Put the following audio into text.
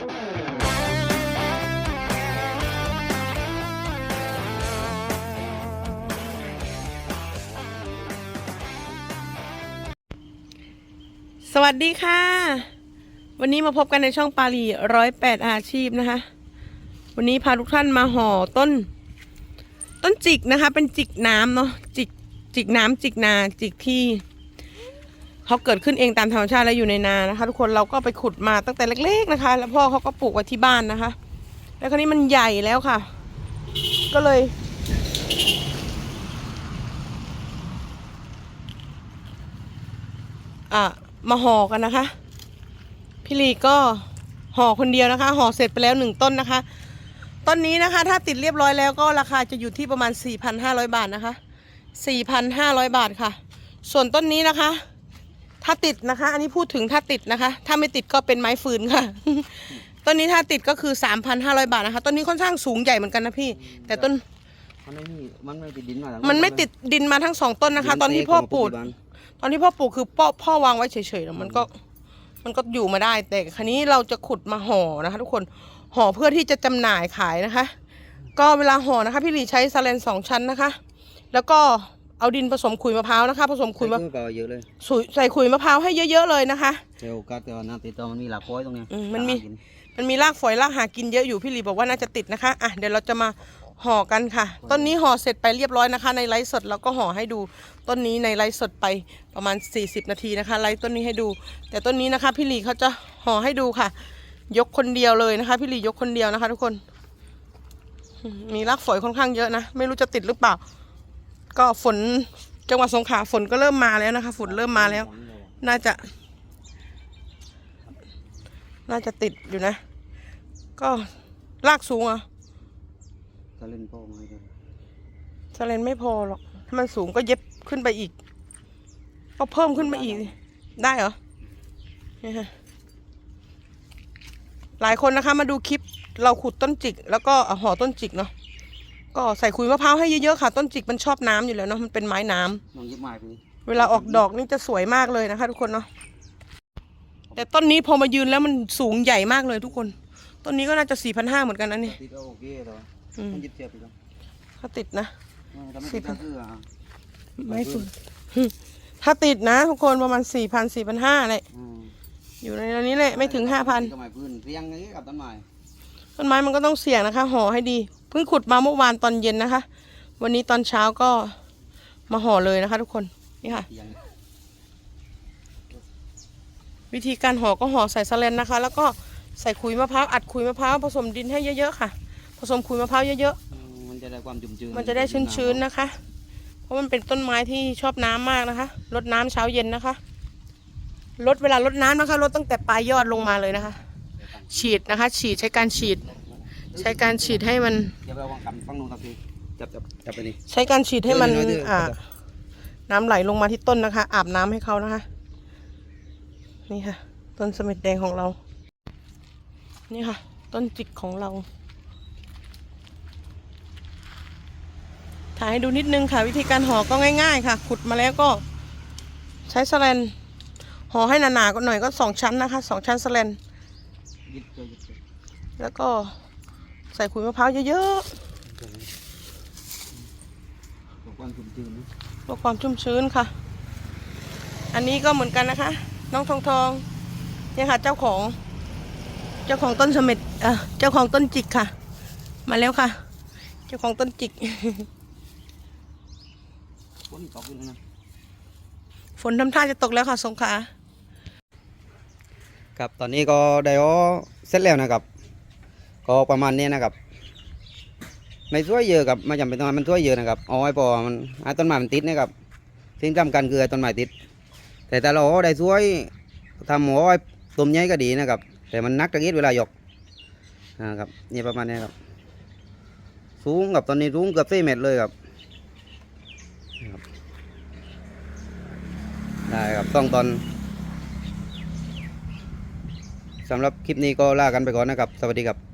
สวัสดีค่ะ วันนี้มาพบกันในช่องปาลีร้อยแปดอาชีพนะคะ วันนี้พาทุกท่านมาห่อต้น ต้นจิกนะคะ เป็นจิกน้ำเนาะจิกจิกน้ำจิกนาจิกที่ เขาเกิดขึ้นเองตามธรรมชาติแล้วอยู่ในนานะคะ ทุกคนเราก็ไปขุดมาตั้งแต่เล็ก ๆนะคะ แล้วพ่อเขาก็ปลูกไว้ที่บ้านนะคะ แล้วคราวนี้มันใหญ่แล้วค่ะ ก็เลย อะมาห่อกันนะคะ พี่ลีก็ห่อคนเดียวนะคะ ห่อเสร็จไปแล้วหนึ่งต้นนะคะ ต้นนี้นะคะ ถ้าติดเรียบร้อยแล้วก็ราคาจะอยู่ที่ประมาณ 4,500 บาทนะคะ 4,500 บาทค่ะ ส่วนต้นนี้นะคะ ถ้าติดนะคะ อันนี้พูดถึงถ้าติดนะคะ ถ้าไม่ติดก็เป็นไม้ฟืนค่ะ ต้นนี้ถ้าติดก็คือ 3,500 บาทนะคะต้นนี้ค่อนข้างสูงใหญ่เหมือนกันนะพี่ แต่ต้นมันไม่มีมันไม่ติดดินมามันไม่ติดดินมาทั้งสองต้นนะคะ ตอนที่พ่อปลูกตอนที่พ่อปลูกคือพ่อพ่อวางไว้เฉยๆแล้วมันก็มันก็อยู่มาได้ แต่ครั้นี้เราจะขุดมาห่อนะคะ ทุกคนห่อเพื่อที่จะจำหน่ายขายนะคะ ก็เวลาห่อนะคะ พี่หลีใช้ซาเลนสองชั้นนะคะ แล้วก็ เอาดินผสมขุยมะพร้าวนะคะ ผสมขุคุยยมะมาเปล่าเยอะเลยสุยใส่ขุยมะพร้าวให้เยอะๆเลยนะคะเดี๋ยวกัดแต่ว่าน้ำติดต่อมันมีหลากร้อยตรงเนี้ยอืมมันมีหากิมันมีรากฝอยรากหากินเยอะอยู่พี่หลีบอกว่าน่าจะติดนะคะอะเดี๋ยวเราจะมาห่อกันค่ะ ต้นนี้ห่อเสร็จไปเรียบร้อยนะคะ ในไลฟ์สดเราก็ห่อให้ดูต้นนี้ในไลฟ์สดไปประมาณ 40 นาทีนะคะ ไลฟ์ต้นนี้ให้ดู แต่ต้นนี้นะคะพี่หลีเขาจะห่อให้ดูค่ะ ยกคนเดียวเลยนะคะ พี่หลียกคนเดียวนะคะ ทุกคนอืมมีรากฝอยค่อนข้างเยอะนะ ไม่รู้จะติดหรือเปล่า ก็ฝนจังหวัดสงขลาฝนก็เริ่มมาแล้วนะคะ ฝนเริ่มมาแล้ว น่าจะ น่าจะติดอยู่นะ ก็ลากสูงอะก็เล่นโป้มาให้ดูสเลนไม่พอหรอกถ้ามันสูงก็เย็บขึ้นไปอีก ก็เพิ่มขึ้นไปอีก ได้เหรอเนี่ยฮะหลายคนนะคะมาดูคลิปเราขุดต้นจิก แล้วก็เอาห่อต้นจิกเนาะ ก็ใส่ขุยมะพร้าวให้เยอะๆค่ะ ต้นจิกมันชอบน้ำอยู่แล้วเนาะมันเป็นไม้น้ำลองเย็บไม้ไปดิเวลาออกดอกนี่จะสวยมากเลยนะคะ ทุกคนเนาะแต่ต้นนี้พอมายืนแล้วมันสูงใหญ่มากเลยทุกคน ต้นนี้ก็น่าจะสี่พันห้าเหมือนกันนะนี่ ติดเอาโอเคแต่ว่าอืม มันยึดเสียบไปแล้วถ้าติดนะถ้าไม่ติดก็คืออะไม่ฝึกถ้าติดนะทุกคนประมาณสี่พันสี่พันห้าเลยอืมอยู่ในนี้แหละไม่ถึงห้าพัน ก็ไม้พื้นเรียงอย่างนี้กับต้นไม้ ต้นไม้มันก็ต้องเสี่ยงนะคะห่อให้ดี เพิ่งขุดมาเมื่อวานตอนเย็นนะคะ วันนี้ตอนเช้าก็มาห่อเลยนะคะ ทุกคนนี่ค่ะเรียงวิธีการห่อก็ห่อใส่สแลนนะคะ แล้วก็ใส่ขุยมะพร้าวอัดขุยมะพร้าวผสมดินให้เยอะๆค่ะ ผสมขุยมะพร้าวเยอะอืมมันจะได้ความชุ่มชื้นๆมันจะได้ชื้นๆนะคะ เพราะมันเป็นต้นไม้ที่ชอบน้ำมากนะคะรดน้ำเช้าเย็นนะคะลดเวลาลดน้ำนะคะลดตั้งแต่ปลายยอดลงมาเลยนะคะ ฉีดนะคะ ฉีดใช้การฉีด ใช้การฉีดให้มันเดี๋ยวไปเอาวางกำฟังลงตะกี้จับจับจับไปนี่ ใช้การฉีดให้มันเดี๋ยวเดี๋ยวอ่าน้ำไหลลงมาที่ต้นนะคะ อาบน้ำให้เขานะคะ นี่ค่ะ ต้นเสม็ดแดงของเรา นี่ค่ะ ต้นจิกของเราถ่ายให้ดูนิดนึงค่ะ วิธีการห่อก็ง่าย ๆ ค่ะ ขุดมาแล้วก็ ใช้สแลนห่อให้หนาๆก็หน่อยก็สองชั้นนะคะสองชั้นสแลน ยึดเจอยึดเจอแล้วก็ใส่ขุยมะพร้าวเยอะบอกความชุ่มชื้นนะๆเพื่อความชุ่มชื้นค่ะ อันนี้ก็เหมือนกันนะคะ น้องทองทองเนี่ยค่ะ เจ้าของ เจ้าของต้นเสม็ดเอ่อเจ้าของต้นจิกค่ะ มาแล้วค่ะ เจ้าของต้นจิก ฝนตกอยู่แล้วนะ ฝนทำท่าจะตกแล้วค่ะสงขลา ครับตอนนี้ก็ได้ออเสร็จแล้วนะครับ ก็ประมาณนี้นะครับ ไม่ช่วยเยอะครับไม่จำเป็นต้องมันช่วยเยอะนะครับเอาไว้พอมันไอ้ต้นไม้มันติดนะครับสิ่งสำคัญคือไอ้ต้นไม้ติด แต่ถ้าเราได้ช่วยทำหัวไว้ต้มใหญ่ก็ดีนะครับ แต่มันนักตะกี้เวลาหยกนะครับนี่ประมาณนี้ครับ สูงกับตอนนี้สูงเกือบสี่เมตรเลยครับนะครับได้ครับต้องตอน สำหรับคลิปนี้ก็ลากันไปก่อนนะครับ สวัสดีครับ